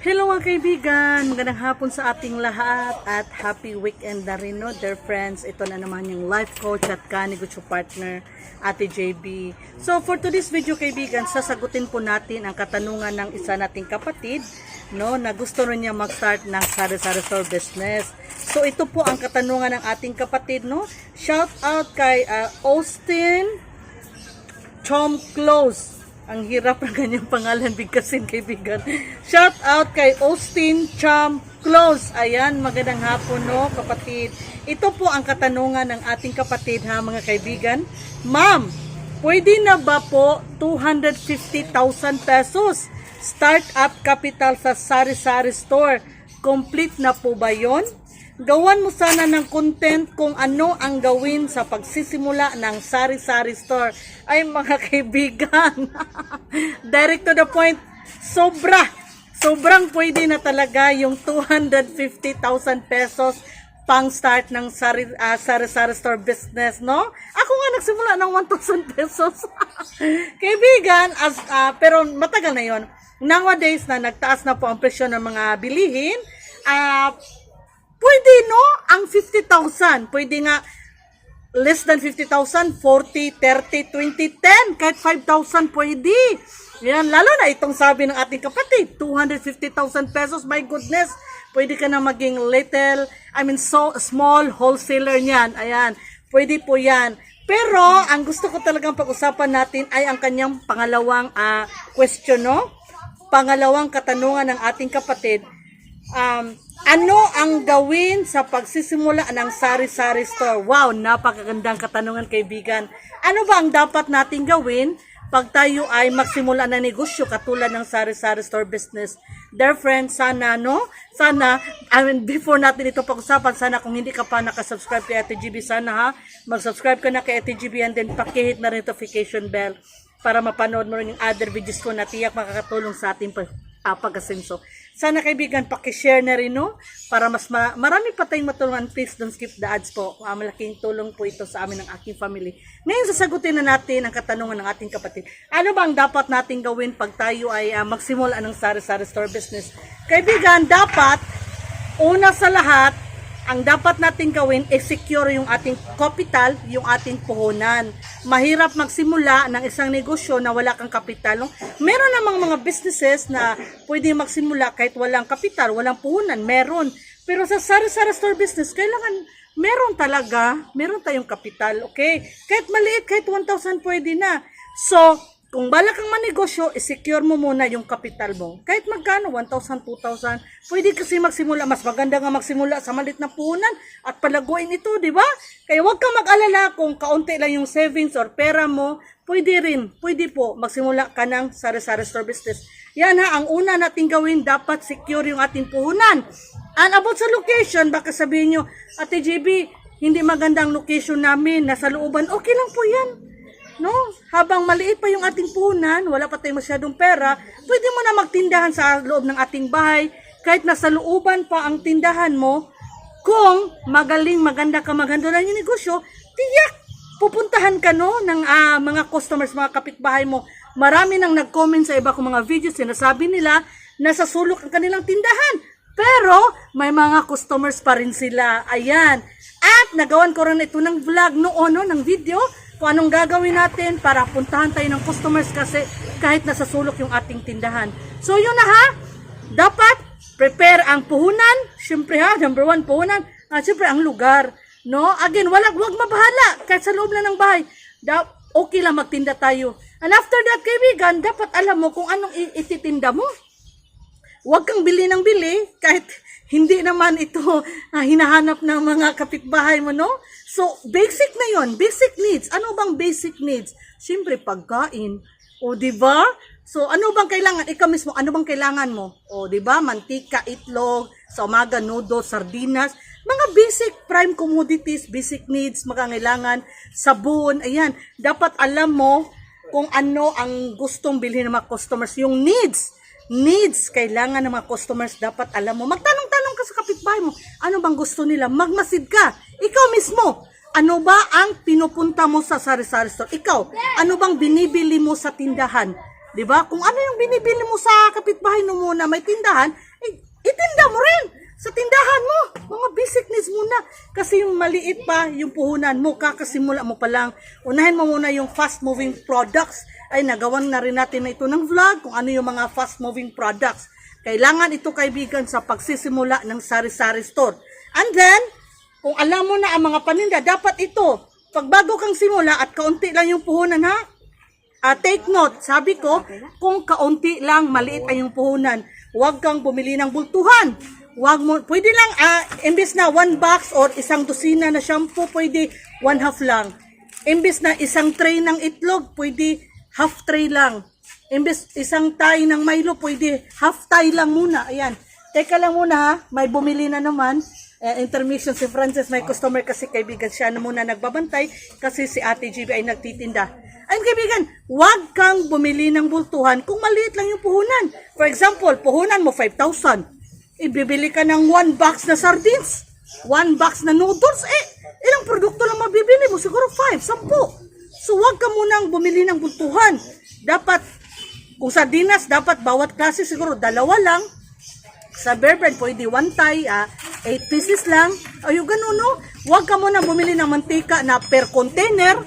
Hello mga kaibigan, magandang hapon sa ating lahat at happy weekend na rin no, dear friends. Ito na naman yung life coach at kanigucho partner, Ate JB. So for today's video kaibigan, sasagutin po natin ang katanungan ng isa nating kapatid no, na gusto rin niya mag-start ng sari-sari store business. So ito po ang katanungan ng ating kapatid, no? Shout out kay uh, Austin Chom Close. Ang hirap ng kanyang pangalan bigkasin kaibigan. Shout out kay Austin Chom Close. Ayan, magandang hapon no kapatid. Ito po ang katanungan ng ating kapatid ha mga kaibigan. Ma'am, pwede na ba po 250,000 pesos start-up capital sa Sari-Sari Store? Complete na po ba yon? Gawan mo sana ng content kung ano ang gawin sa pagsisimula ng sari-sari store. Ay mga kaibigan, direct to the point, sobra, sobrang pwede na talaga yung 250,000 pesos pang start ng sari, ah, sari-sari store business, no? Ako nga nagsimula ng 1,000 pesos. kaibigan, as, ah, pero matagal na yon. Nowadays na nagtaas na po ang presyo ng mga bilihin, ah, Pwede no? Ang 50,000. Pwede nga less than 50,000, 40, 30, 20, 10. Kahit 5,000 pwede. Yan, lalo na itong sabi ng ating kapatid, 250,000 pesos. My goodness, pwede ka na maging little, I mean, so small wholesaler niyan. Ayan, pwede po yan. Pero, ang gusto ko talagang pag-usapan natin ay ang kanyang pangalawang ah, question, no? Pangalawang katanungan ng ating kapatid, um, ano ang gawin sa pagsisimula ng sari-sari store? Wow, napakagandang katanungan kaibigan. Ano ba ang dapat nating gawin pag tayo ay magsimula ng negosyo katulad ng sari-sari store business? Dear friends, sana no? Sana, I mean, before natin ito pag-usapan, sana kung hindi ka pa nakasubscribe kay Ate GB, sana ha, mag-subscribe ka na kay Ate GB and then pakihit na rin notification bell para mapanood mo rin yung other videos ko na tiyak makakatulong sa ating pag uh, pag-asenso. Sana kaibigan, pakishare na rin, no? Para mas ma- marami pa tayong matulungan. Please don't skip the ads po. Uh, malaking tulong po ito sa amin ng aking family. Ngayon, sasagutin na natin ang katanungan ng ating kapatid. Ano ba ang dapat nating gawin pag tayo ay uh, magsimula ng sari-sari store business? Kaibigan, dapat, una sa lahat, ang dapat nating gawin is secure yung ating capital, yung ating puhunan. Mahirap magsimula ng isang negosyo na wala kang kapital. Meron namang mga businesses na pwede magsimula kahit walang kapital, walang puhunan, meron. Pero sa sari-sari store business, kailangan meron talaga, meron tayong kapital, okay? Kahit maliit, kahit 1,000 pwede na. So, kung bala kang manegosyo, i-secure mo muna yung kapital mo. Kahit magkano, 1,000, 2,000, pwede kasi magsimula. Mas maganda nga magsimula sa malit na puhunan at palaguin ito, di ba? Kaya huwag kang mag-alala kung kaunti lang yung savings or pera mo, pwede rin, pwede po, magsimula ka ng sari-sari store business. Yan ha, ang una nating gawin, dapat secure yung ating puhunan. And about sa location, baka sabihin nyo, Ate JB, hindi maganda ang location namin, nasa looban, okay lang po yan. No? Habang maliit pa yung ating puhunan, wala pa tayong masyadong pera, pwede mo na magtindahan sa loob ng ating bahay, kahit nasa looban pa ang tindahan mo, kung magaling, maganda ka, maganda lang yung negosyo, tiyak, pupuntahan ka no, ng ah, mga customers, mga kapitbahay mo. Marami nang nag-comment sa iba kong mga videos, sinasabi nila, nasa sulok ang kanilang tindahan. Pero, may mga customers pa rin sila. Ayan. At, nagawan ko rin ito ng vlog noon, no, ng video, kung anong gagawin natin para puntahan tayo ng customers kasi kahit nasa sulok yung ating tindahan. So yun na ha, dapat prepare ang puhunan, syempre ha, number one puhunan, at syempre ang lugar. No? Again, wala, wag mabahala, kahit sa loob na ng bahay, da, okay lang magtinda tayo. And after that, kaibigan, dapat alam mo kung anong ititinda mo. Huwag kang bili ng bili kahit hindi naman ito ah, hinahanap ng mga kapitbahay mo, no? So, basic na yon basic needs. Ano bang basic needs? Siyempre, pagkain. O, di ba? So, ano bang kailangan? Ikaw mismo, ano bang kailangan mo? O, di ba? Mantika, itlog, sa umaga, noodles, sardinas. Mga basic prime commodities, basic needs, makangailangan, sabon, ayan. Dapat alam mo kung ano ang gustong bilhin ng mga customers. Yung needs needs, kailangan ng mga customers, dapat alam mo. Magtanong-tanong ka sa kapitbahay mo, ano bang gusto nila? Magmasid ka. Ikaw mismo, ano ba ang pinupunta mo sa sari-sari store? Ikaw, ano bang binibili mo sa tindahan? 'Di ba? Kung ano yung binibili mo sa kapitbahay mo muna, may tindahan, itinda mo rin sa tindahan mo. Mga basic muna. Kasi yung maliit pa, yung puhunan mo, kakasimula mo pa lang. Unahin mo muna yung fast-moving products. Ay, nagawan na rin natin na ito ng vlog kung ano yung mga fast-moving products. Kailangan ito kaibigan sa pagsisimula ng sari-sari store. And then, kung alam mo na ang mga paninda, dapat ito. Pag bago kang simula at kaunti lang yung puhunan ha, Ah, take note, sabi ko, kung kaunti lang, maliit ay yung puhunan, huwag kang bumili ng bultuhan. Huwag mo, pwede lang, ah, imbes na one box or isang dosina na shampoo, pwede one half lang. Imbes na isang tray ng itlog, pwede half tray lang. Imbes isang tay ng Milo, pwede half tay lang muna. Ayan. Teka lang muna ha, may bumili na naman. Eh, intermission si Francis, may customer kasi kaibigan siya na muna nagbabantay kasi si Ate GB ay nagtitinda. Ayun kaibigan, huwag kang bumili ng bultuhan kung maliit lang yung puhunan. For example, puhunan mo 5,000. Ibibili ka ng one box na sardines, one box na noodles, eh, ilang produkto lang mabibili mo? Siguro 5, 10. So huwag ka munang bumili ng bultuhan. Dapat, kung sardinas, dapat bawat klase siguro dalawa lang. Sa bear brand, pwede one tie, ah, 8 pieces lang. Ayun, ganun, no? Huwag ka muna bumili ng mantika na per container,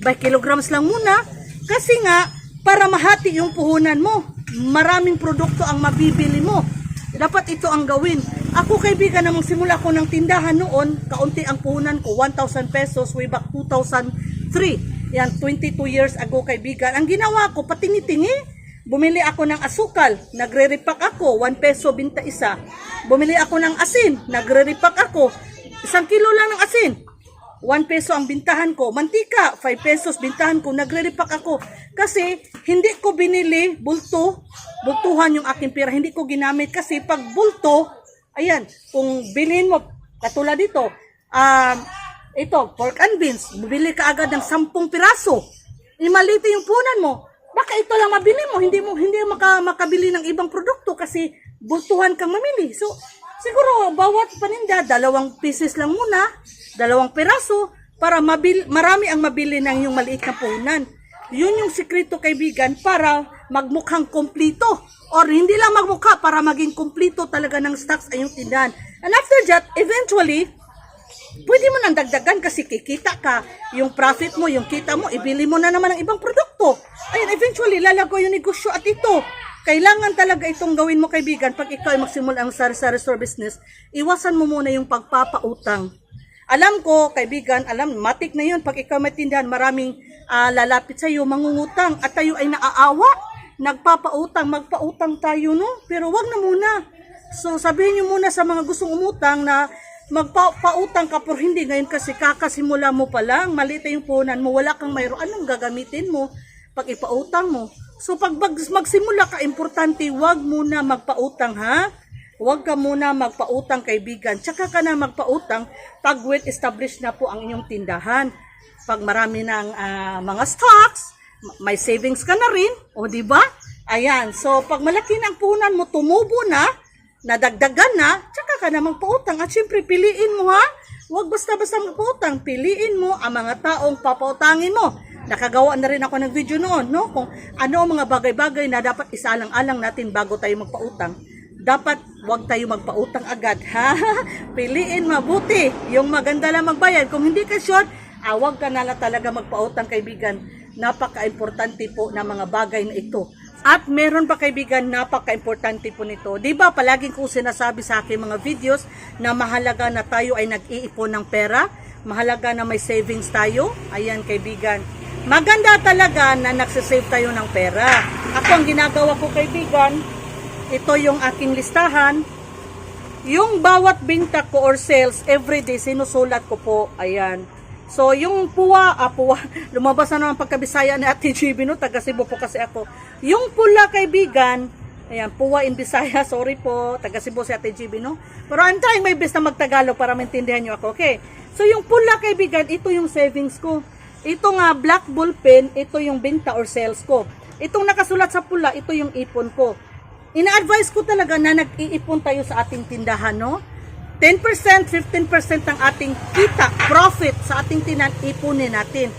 by kilograms lang muna. Kasi nga, para mahati yung puhunan mo, maraming produkto ang mabibili mo. Dapat ito ang gawin. Ako kaibigan, namang simula ko ng tindahan noon, kaunti ang puhunan ko, 1,000 pesos way back 2003. Yan, 22 years ago kaibigan. Ang ginawa ko, patingi-tingi. Bumili ako ng asukal, nagre-repack ako, 1 peso binta isa. Bumili ako ng asin, nagre-repack ako, isang kilo lang ng asin. 1 peso ang bintahan ko. Mantika, 5 pesos bintahan ko. Nagre-repack ako. Kasi hindi ko binili bulto, bultuhan yung aking pera. Hindi ko ginamit kasi pag bulto, ayan, kung bilhin mo, katulad dito, um, ito, pork and beans, bibili ka agad ng 10 piraso. Imaliti yung punan mo. Baka ito lang mabili mo, hindi mo hindi maka, makabili ng ibang produkto kasi bultuhan kang mamili. So, siguro bawat paninda, dalawang pieces lang muna, dalawang peraso, para mabil, marami ang mabili ng yung maliit na puhunan. Yun yung sikreto kaibigan para magmukhang kumplito. Or hindi lang magmukha para maging kumplito talaga ng stocks ay yung tindahan. And after that, eventually, pwede mo nang dagdagan kasi kikita ka, yung profit mo, yung kita mo, ibili mo na naman ng ibang produkto. Ayun, eventually, lalago yung negosyo at ito. Kailangan talaga itong gawin mo kaibigan pag ikaw ay magsimula ang sari-sari store business, iwasan mo muna yung pagpapautang. Alam ko, kaibigan, alam, matik na yun. Pag ikaw may tindahan, maraming ah, lalapit sa iyo, mangungutang, at tayo ay naaawa. Nagpapautang, magpautang tayo, no? Pero wag na muna. So, sabihin niyo muna sa mga gustong umutang na magpautang ka pero hindi ngayon kasi kakasimula mo pa lang, maliit na yung puhunan mo, wala kang mayroon, anong gagamitin mo pag ipautang mo? So pag mag- magsimula ka, importante, wag muna magpautang ha. Huwag ka muna magpautang kaibigan. Tsaka ka na magpautang pag well established na po ang inyong tindahan. Pag marami ng ah, mga stocks, ma- may savings ka na rin, o di ba? Ayan, so pag malaki na ang puhunan mo, tumubo na, nadagdagan na, tsaka ka na magpautang. At syempre, piliin mo ha. Huwag basta-basta magpautang. Piliin mo ang mga taong papautangin mo. Nakagawa na rin ako ng video noon, no? Kung ano ang mga bagay-bagay na dapat isaalang-alang natin bago tayo magpautang. Dapat huwag tayo magpautang agad, ha? Piliin mabuti. Yung maganda lang magbayad. Kung hindi ka sure, ah, huwag ka na lang talaga magpautang, kaibigan. Napaka-importante po na mga bagay na ito. At meron pa kaibigan, napaka-importante po nito. 'Di ba palaging ko sinasabi sa aking mga videos na mahalaga na tayo ay nag-iipon ng pera, mahalaga na may savings tayo. Ayan kaibigan. Maganda talaga na nagsisave tayo ng pera. Ako ang ginagawa ko kaibigan, ito yung aking listahan. Yung bawat binta ko or sales, everyday sinusulat ko po. Ayan. So, yung puwa, ah, puwa, lumabas na naman pagkabisaya ni Ate GB, no? Taga Cebu po kasi ako. Yung pula, kaibigan, ayan, puwa in Bisaya, sorry po, taga Cebu si Ate GB, no? Pero I'm trying my best na magtagalog para maintindihan nyo ako, okay? So, yung pula, kaibigan, ito yung savings ko. Ito nga, black ball pen, ito yung binta or sales ko. Itong nakasulat sa pula, ito yung ipon ko. Ina-advise ko talaga na nag-iipon tayo sa ating tindahan, no? 10%, 15% ng ating kita, profit sa ating tinan, ipunin natin.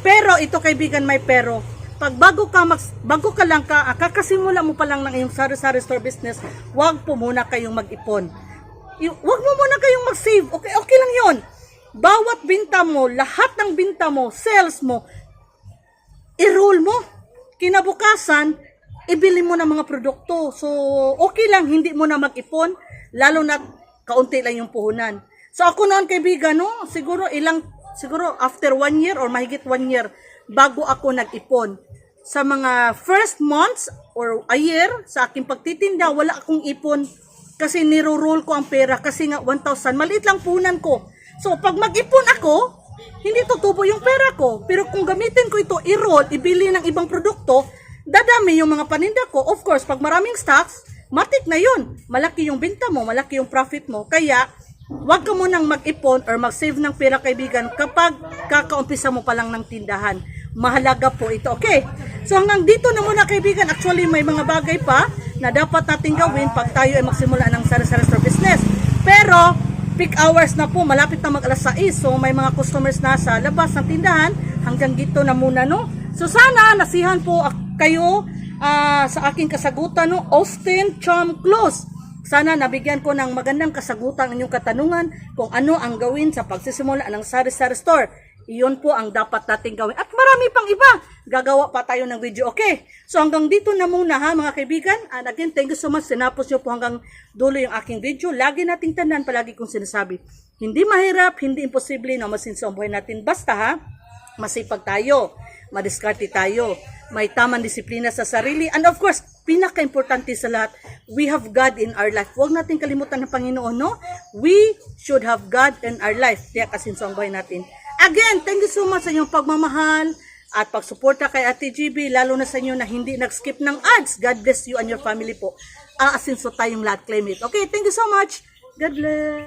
Pero ito kaibigan may pero, pag bago ka mag, bago ka lang ka, ah, kakasimula mo pa lang ng iyong sari-sari store business, wag po muna kayong mag-ipon. Wag mo muna kayong mag-save. Okay, okay lang 'yon. Bawat binta mo, lahat ng binta mo, sales mo, i-roll mo. Kinabukasan, ibili mo ng mga produkto. So, okay lang, hindi mo na mag-ipon, lalo na kaunti lang yung puhunan. So, ako noon kaibigan, no, siguro ilang, siguro after one year or mahigit one year, bago ako nag-ipon. Sa mga first months or a year, sa aking pagtitinda, wala akong ipon kasi niro-roll ko ang pera kasi nga 1,000, maliit lang puhunan ko. So, pag mag-ipon ako, hindi tutubo yung pera ko. Pero kung gamitin ko ito, i-roll, ibili ng ibang produkto, dadami yung mga paninda ko. Of course, pag maraming stocks, matik na yun. Malaki yung binta mo, malaki yung profit mo. Kaya, huwag ka munang mag-ipon or mag-save ng pera kaibigan kapag kakaumpisa mo pa lang ng tindahan. Mahalaga po ito. Okay? So hanggang dito na muna kaibigan. Actually, may mga bagay pa na dapat natin gawin pag tayo ay magsimula ng sari-sari store business. Pero, peak hours na po, malapit na mag alas 6. So may mga customers na sa labas ng tindahan. Hanggang dito na muna, no? So sana nasihan po ak- kayo ah, sa aking kasagutan, no? Austin Charm Close. Sana nabigyan ko ng magandang kasagutan ang inyong katanungan kung ano ang gawin sa pagsisimula ng sari-sari store. Iyon po ang dapat nating gawin. At marami pang iba. Gagawa pa tayo ng video. Okay. So hanggang dito na muna ha mga kaibigan. And again, thank you so much. Sinapos nyo po hanggang dulo yung aking video. Lagi nating tandaan, palagi kong sinasabi. Hindi mahirap, hindi imposible na masinso ang buhay natin. Basta ha, masipag tayo, madiskarte tayo, may tamang disiplina sa sarili, and of course, pinaka-importante sa lahat, we have God in our life. Huwag natin kalimutan ng Panginoon, no? We should have God in our life. Kaya kasinso ang buhay natin. Again, thank you so much sa inyong pagmamahal at pagsuporta kay Ate GB, lalo na sa inyo na hindi nag-skip ng ads. God bless you and your family po. Aasinso tayong lahat, claim it. Okay, thank you so much. God bless.